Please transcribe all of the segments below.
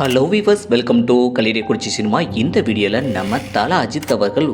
Hello viewers welcome to Kallidaikurichi cinema இந்த வீடியோவில் நம்ம தலா அஜித் அவர்கள்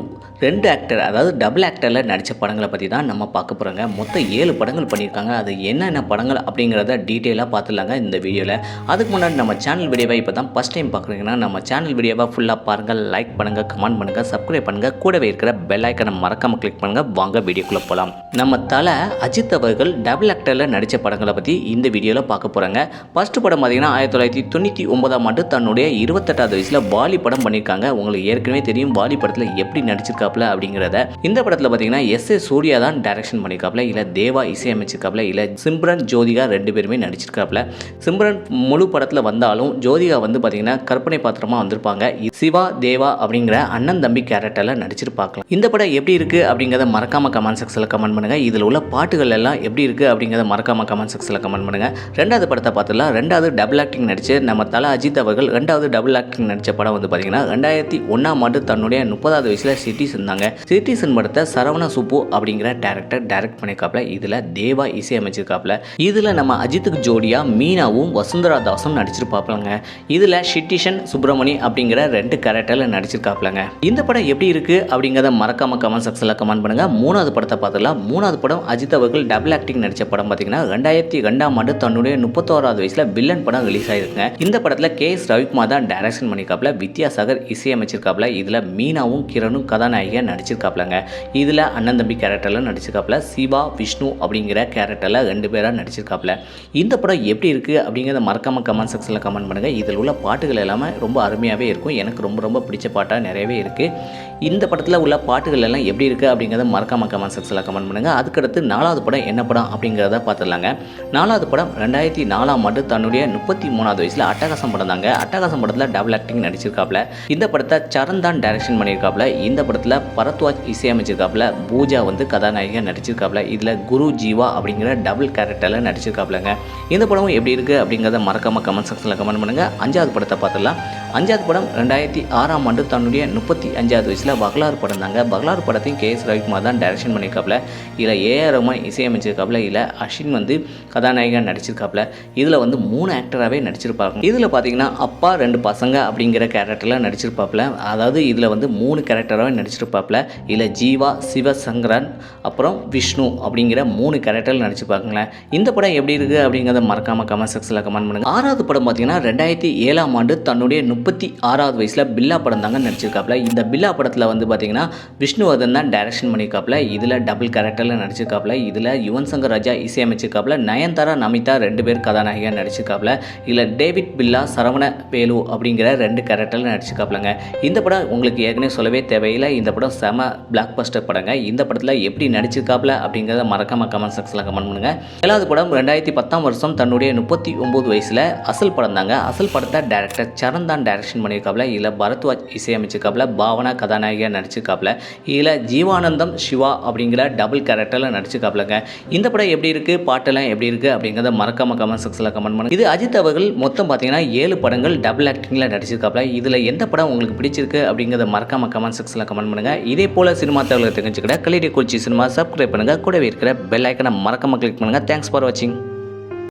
ரெண்டு ஆக்டர் அதாவது டபுள் ஆக்டரில் நடித்த படங்களை பற்றி தான் நம்ம பார்க்க போகிறோங்க மொத்தம் ஏழு படங்கள் பண்ணியிருக்காங்க. அது என்னென்ன படங்கள் அப்படிங்கிறத டீட்டெயிலாக பார்த்துலாங்க இந்த வீடியோவில் அதுக்கு முன்னாடி நம்ம சேனல் வீடியோவை இப்போ தான் ஃபஸ்ட் டைம் பார்க்குறீங்கன்னா நம்ம சேனல் வீடியோவை ஃபுல்லாக பாருங்கள் லைக் பண்ணுங்கள் கமெண்ட் பண்ணுங்கள் சப்ஸ்கிரைப் பண்ணுங்கள் கூடவே இருக்கிற பெல் ஐக்கனை மறக்காமல் கிளிக் பண்ணுங்கள் வாங்க வீடியோக்குள்ளே போகலாம் நம்ம தலை அஜித் அவர்கள் டபுள் ஆக்டரில் நடித்த படங்களை பற்றி இந்த வீடியோவில் பார்க்க போகிறாங்க ஃபஸ்ட்டு படம் பார்த்தீங்கன்னா ஆயிரத்தி தொள்ளாயிரத்தி தொண்ணூற்றி ஒன்பதாம் ஆண்டு தன்னுடைய இருபத்தெட்டாவது வயசில் வாலி படம் பண்ணியிருக்காங்க. உங்களுக்கு ஏற்கனவே தெரியும் வாலி படத்தில் எப்படி நடிச்சிருக்காங்க பண்ணியிருக்காப்ல அப்படிங்கிறத இந்த படத்தில் பார்த்தீங்கன்னா எஸ் ஏ சூர்யா தான் டைரக்ஷன் பண்ணியிருக்காப்ல. இல்லை தேவா இசையமைச்சிருக்காப்புல இல்லை சிம்ரன் ஜோதிகா ரெண்டு பேருமே நடிச்சிருக்காப்ல. சிம்ரன் முழு படத்தில் வந்தாலும் ஜோதிகா வந்து பார்த்தீங்கன்னா கற்பனை பாத்திரமாக வந்திருப்பாங்க. சிவா தேவா அப்படிங்கிற அண்ணன் தம்பி கேரக்டரில் நடிச்சிருப்பாக்கலாம் இந்த படம் எப்படி இருக்குது அப்படிங்கிறத மறக்காம கமெண்ட் செக்ஷனில் கமெண்ட் பண்ணுங்கள் இதில் உள்ள பாட்டுகள் எல்லாம் எப்படி இருக்குது அப்படிங்கிறத மறக்காம கமெண்ட் செக்ஷனில் கமெண்ட் பண்ணுங்கள் ரெண்டாவது படத்தை பார்த்துலாம் ரெண்டாவது டபுள் ஆக்டிங் நடிச்சு நம்ம தல அஜித் அவர்கள் ரெண்டாவது டபுள் ஆக்டிங் நடித்த படம் வந்து பார்த்தீங்கன்னா ரெண்டாயிரத்தி ஒன்றாம் ஆண்டு தன்னுடைய முப்பதாவது வயசில் சிட்டி இருந்தாங்க சிட்டிசன் படத்தை சரவண சுப்பு அப்படிங்கிற டேரக்டர் டைரக்ட் பண்ணியிருக்காப்ல இதில் தேவா இசையமைச்சிருக்காப்ல இதில் நம்ம அஜித்துக்கு ஜோடியாக மீனாவும் வசுந்தரா தாஸும் நடிச்சிருப்பாப்லங்க இதில் ஷிட்டிஷன் சுப்பிரமணி அப்படிங்கிற ரெண்டு கேரக்டரில் நடிச்சிருக்காப்லங்க இந்த படம் எப்படி இருக்குது அப்படிங்கிறத மறக்காம கமெண்ட் செக்ஷனில் கமெண்ட் பண்ணுங்கள் மூணாவது படத்தை பார்த்துலாம் மூணாவது படம் அஜித் அவர்கள் டபுள் ஆக்டிங் நடித்த படம் பார்த்தீங்கன்னா ரெண்டாயிரத்தி ரெண்டாம் ஆண்டு தன்னுடைய முப்பத்தோராவது வயசில் வில்லன் படம் ரிலீஸ் ஆயிருக்குங்க. இந்த படத்தில் கே எஸ் ரவிக்குமார் தான் டைரக்ஷன் பண்ணியிருக்காப்ல வித்யாசாகர் இசையமைச்சிருக்காப்ல இதில் மீனாவும் கிரணும் கதாநாயகியாக நடிச்சிருக்காப்புலங்க இதில் அண்ணன் தம்பி கேரக்டரில் நடிச்சிருக்காப்புல சிவா விஷ்ணு அப்படிங்கிற கேரக்டரில் ரெண்டு பேராக நடிச்சிருக்காப்புல இந்த படம் எப்படி இருக்குது அப்படிங்கிறத மறக்காம கமெண்ட் செக்ஷனில் கமெண்ட் பண்ணுங்கள் இதில் உள்ள பாட்டுகள் எல்லாமே ரொம்ப அருமையாகவே இருக்கும். எனக்கு ரொம்ப ரொம்ப பிடிச்ச பாட்டாக நிறையவே இருக்குது இந்த படத்தில் உள்ள பாட்டுகள் எல்லாம் எப்படி இருக்குது அப்படிங்கிறத மறக்காம கமெண்ட் செக்ஷனில் கமெண்ட் பண்ணுங்கள் அதுக்கடுத்து நாலாவது படம் என்ன படம் அப்படிங்கிறத பார்த்துடலாங்க நாலாவது படம் ரெண்டாயிரத்தி நாலாம் ஆண்டு தன்னுடைய முப்பத்தி மூணாவது வயசில் அட்டகாசம் படம் தாங்க. அட்டகாசம் படத்தில் டபுள் ஆக்டிங் நடிச்சிருக்காப்ல இந்த படத்தை சரண் தான் டைரக்ஷன் பண்ணியிருக்காப்ல இந்த படத்தில் பரத்வாஜ் இசையமைச்சிருக்காப்புல. பூஜா வந்து கதாநாயகியாக நடிச்சிருக்காப்புல. இதில் குரு ஜீவா அப்படிங்கிற டபுள் கேரக்டரில் நடிச்சிருக்காப்புலங்க. இந்த படமும் எப்படி இருக்குது அப்படிங்கிறத மறக்காம கமெண்ட் செக்ஷனில் கமெண்ட் பண்ணுங்கள் அஞ்சாவது படத்தை பார்த்துடலாம் அஞ்சாவது படம் ரெண்டாயிரத்தி ஆறாம் ஆண்டு தன்னுடைய முப்பத்தி அஞ்சாவது வயசில் பகலார் படம் தாங்க. பகலார் படத்தையும் கே எஸ் ரவிக்குமார் தான் டைரக்ஷன் பண்ணியிருக்காப்புல இதில் ஏஆர் ரஹ்மான் இசையமைச்சிருக்காப்புல. இல்லை அஸ்வின் வந்து கதாநாயகன் நடிச்சிருக்காப்புல. இதில் வந்து மூணு ஆக்டராகவே நடிச்சிருப்பாங்க. இதில் பார்த்தீங்கன்னா அப்பா ரெண்டு பசங்க அப்படிங்கிற கேரக்டரில் நடிச்சிருப்பாப்புல. அதாவது இதில் வந்து மூணு கேரக்டராகவே நடிச்சிருப்பாப்புல. இதில் ஜீவா சிவசங்கரன் அப்புறம் விஷ்ணு அப்படிங்கிற மூணு கேரக்டரில் நடிச்சிருப்பாங்களேன் இந்த படம் எப்படி இருக்குது அப்படிங்கிறத மறக்காமல் கமெண்ட் செக்ஷனில் கமெண்ட் பண்ணுங்கள் ஆறாவது படம் பார்த்தீங்கன்னா ரெண்டாயிரத்தி ஏழாம் ஆண்டு தன்னுடைய முப்பத்தி ஆறாவது வயசில் பில்லா படம் தாங்க நடிச்சிருக்காப்புல. இந்த பில்லா படத்தில் வந்து பார்த்தீங்கன்னா விஷ்ணுவர்தன் தான் டைரக்ஷன் பண்ணியிருக்காப்புல இதில் டபுள் கேரக்டரில் நடிச்சிருக்காப்புல. இதில் யுவன் சங்கர் ராஜா இசையமைச்சிருக்காப்புல. நயன்தாரா நமிதா ரெண்டு பேர் கதாநாயகியாக நடிச்சிருக்காப்புல. இதில் டேவிட் பில்லா சரவண பேலு அப்படிங்கிற ரெண்டு கேரக்டரில் நடிச்சிருக்காப்புலங்க. இந்த படம் உங்களுக்கு ஏற்கனவே சொல்லவே தேவையில்லை. இந்த படம் செம பிளாக் பஸ்டர் படங்க. இந்த படத்தில் எப்படி நடிச்சிருக்காப்புல அப்படிங்கிறத மறக்காம கமெண்ட் செக்ஷனில் கமெண்ட் பண்ணுங்க. ஏழாவது படம் ரெண்டாயிரத்தி பத்தாம் வருஷம் தன்னுடைய முப்பத்தி ஒம்பது வயசில் அசல் படம் தாங்க அசல் படத்தை டேரக்டர் சரண் தான் டைரக்ஷன் பண்ணியிருக்காப்புல இதில் பரத்வாஜ் இசையமைச்சிருக்காப்புல. பாவனா கதாநாயகியாக நடிச்சிருக்காப்புல இதில் ஜீவானந்தம் சிவா அப்படிங்கிற டபுள் கேரக்டரில் நடிச்சிருக்காப்புலங்க இந்த படம் எப்படி இருக்குது பாட்டெல்லாம் எப்படி இருக்குது அப்படிங்கிறத மறக்காம கமெண்ட் செக்ஷனில் கமெண்ட் பண்ணுங்க. இது அஜித் அவர்கள் மொத்தம் பார்த்தீங்கன்னா ஏழு படங்கள் டபுள் ஆக்டிங்கில் நடிச்சிருக்காப்புல இதில் எந்த படம் உங்களுக்கு பிடிச்சிருக்கு அப்படிங்கிறத மறக்காம கமெண்ட் செக்ஷனில் கமெண்ட் பண்ணுங்க. இதே போல் சினிமா தகவலை தெரிஞ்சுக்கிட்ட கலிடி கொச்சி சினிமா சப்ஸ்கிரைப் பண்ணுங்கள் கூடவே இருக்கிற பெல் ஐக்கனை மறக்காம கிளிக் பண்ணுங்க. தேங்க்ஸ் ஃபார் வாட்சிங்